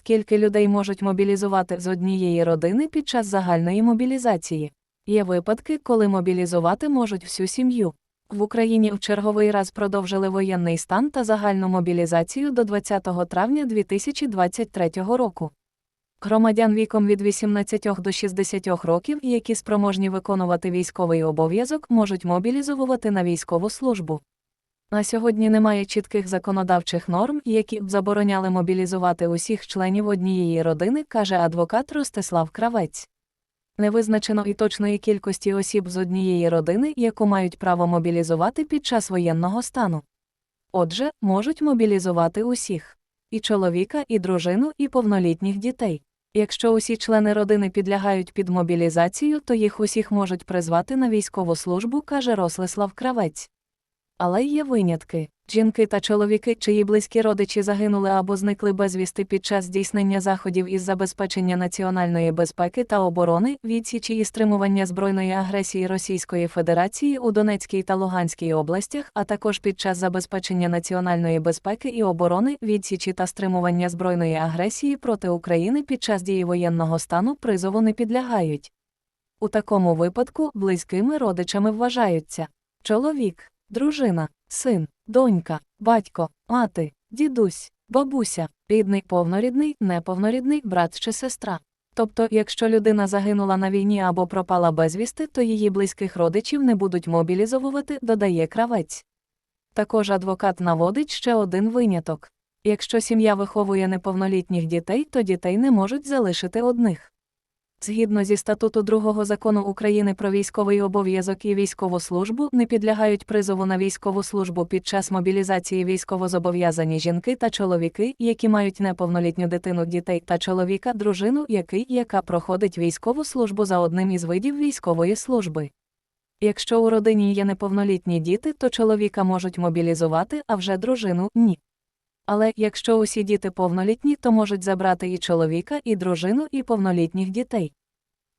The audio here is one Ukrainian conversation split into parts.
Скільки людей можуть мобілізувати з однієї родини під час загальної мобілізації? Є випадки, коли мобілізувати можуть всю сім'ю. В Україні в черговий раз продовжили воєнний стан та загальну мобілізацію до 20 травня 2023 року. Громадян віком від 18 до 60 років, які спроможні виконувати військовий обов'язок, можуть мобілізовувати на військову службу. На сьогодні немає чітких законодавчих норм, які б забороняли мобілізувати усіх членів однієї родини, каже адвокат Ростислав Кравець. Не визначено і точної кількості осіб з однієї родини, яку мають право мобілізувати під час воєнного стану. Отже, можуть мобілізувати усіх і чоловіка, і дружину, і повнолітніх дітей. Якщо усі члени родини підлягають під мобілізацію, то їх усіх можуть призвати на військову службу, каже Рослислав Кравець. Але є винятки. Жінки та чоловіки, чиї близькі родичі загинули або зникли безвісти під час здійснення заходів із забезпечення національної безпеки та оборони, відсічі і стримування збройної агресії Російської Федерації у Донецькій та Луганській областях, а також під час забезпечення національної безпеки і оборони, відсічі та стримування збройної агресії проти України під час дії воєнного стану призову не підлягають. У такому випадку близькими родичами вважаються чоловік, дружина, син, донька, батько, мати, дідусь, бабуся, рідний повнорідний, неповнорідний брат чи сестра. Тобто, якщо людина загинула на війні або пропала безвісти, то її близьких родичів не будуть мобілізовувати, додає кравець. Також адвокат наводить ще один виняток. Якщо сім'я виховує неповнолітніх дітей, то дітей не можуть залишити одних. Згідно зі статуту другого закону України про військовий обов'язок і військову службу, не підлягають призову на військову службу під час мобілізації військовозобов'язані жінки та чоловіки, які мають неповнолітню дитину дітей та чоловіка, дружину, який яка проходить військову службу за одним із видів військової служби. Якщо у родині є неповнолітні діти, то чоловіка можуть мобілізувати, а вже дружину ні. Але якщо усі діти повнолітні, то можуть забрати і чоловіка, і дружину, і повнолітніх дітей.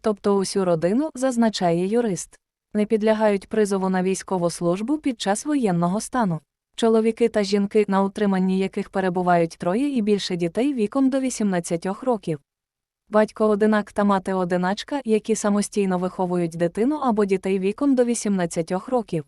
Тобто усю родину, зазначає юрист, не підлягають призову на військову службу під час воєнного стану. Чоловіки та жінки, на утриманні яких перебувають троє і більше дітей віком до 18 років. Батько одинак та мати одиначка, які самостійно виховують дитину або дітей віком до 18 років.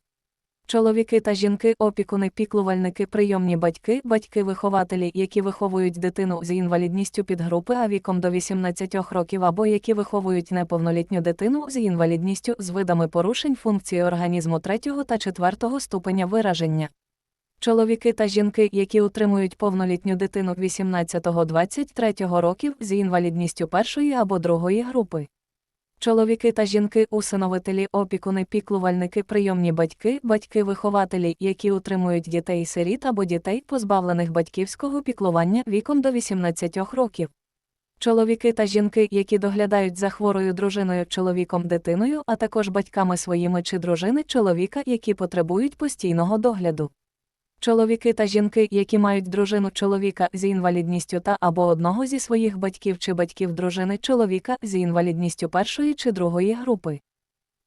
Чоловіки та жінки, опікуни, піклувальники, прийомні батьки, батьки-вихователі, які виховують дитину з інвалідністю підгрупи а віком до 18 років або які виховують неповнолітню дитину з інвалідністю з видами порушень функції організму 3 та 4 ступеня вираження. Чоловіки та жінки, які утримують повнолітню дитину 18-23 років з інвалідністю першої або другої групи. Чоловіки та жінки, усиновителі, опікуни, піклувальники, прийомні батьки, батьки-вихователі, які утримують дітей сиріт або дітей, позбавлених батьківського піклування віком до 18 років. Чоловіки та жінки, які доглядають за хворою дружиною чоловіком дитиною, а також батьками своїми чи дружини чоловіка, які потребують постійного догляду. Чоловіки та жінки, які мають дружину чоловіка з інвалідністю та або одного зі своїх батьків чи батьків дружини чоловіка з інвалідністю першої чи другої групи.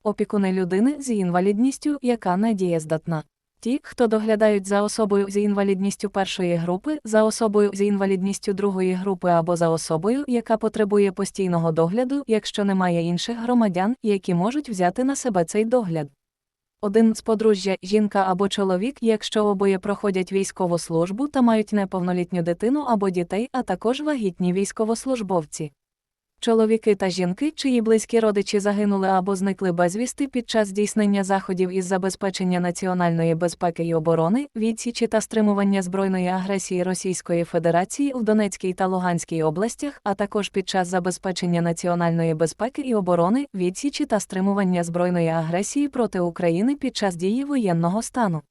Опікуни людини з інвалідністю, яка не дієздатна. Ті, хто доглядають за особою з інвалідністю першої групи, за особою з інвалідністю другої групи або за особою, яка потребує постійного догляду, якщо немає інших громадян, які можуть взяти на себе цей догляд. Один з подружжя, жінка або чоловік, якщо обоє проходять військову службу та мають неповнолітню дитину або дітей, а також вагітні військовослужбовці. Чоловіки та жінки, чиї близькі родичі загинули або зникли безвісти під час здійснення заходів із забезпечення національної безпеки і оборони, відсічі та стримування збройної агресії Російської Федерації в Донецькій та Луганській областях, а також під час забезпечення національної безпеки і оборони, відсічі та стримування збройної агресії проти України під час дії воєнного стану.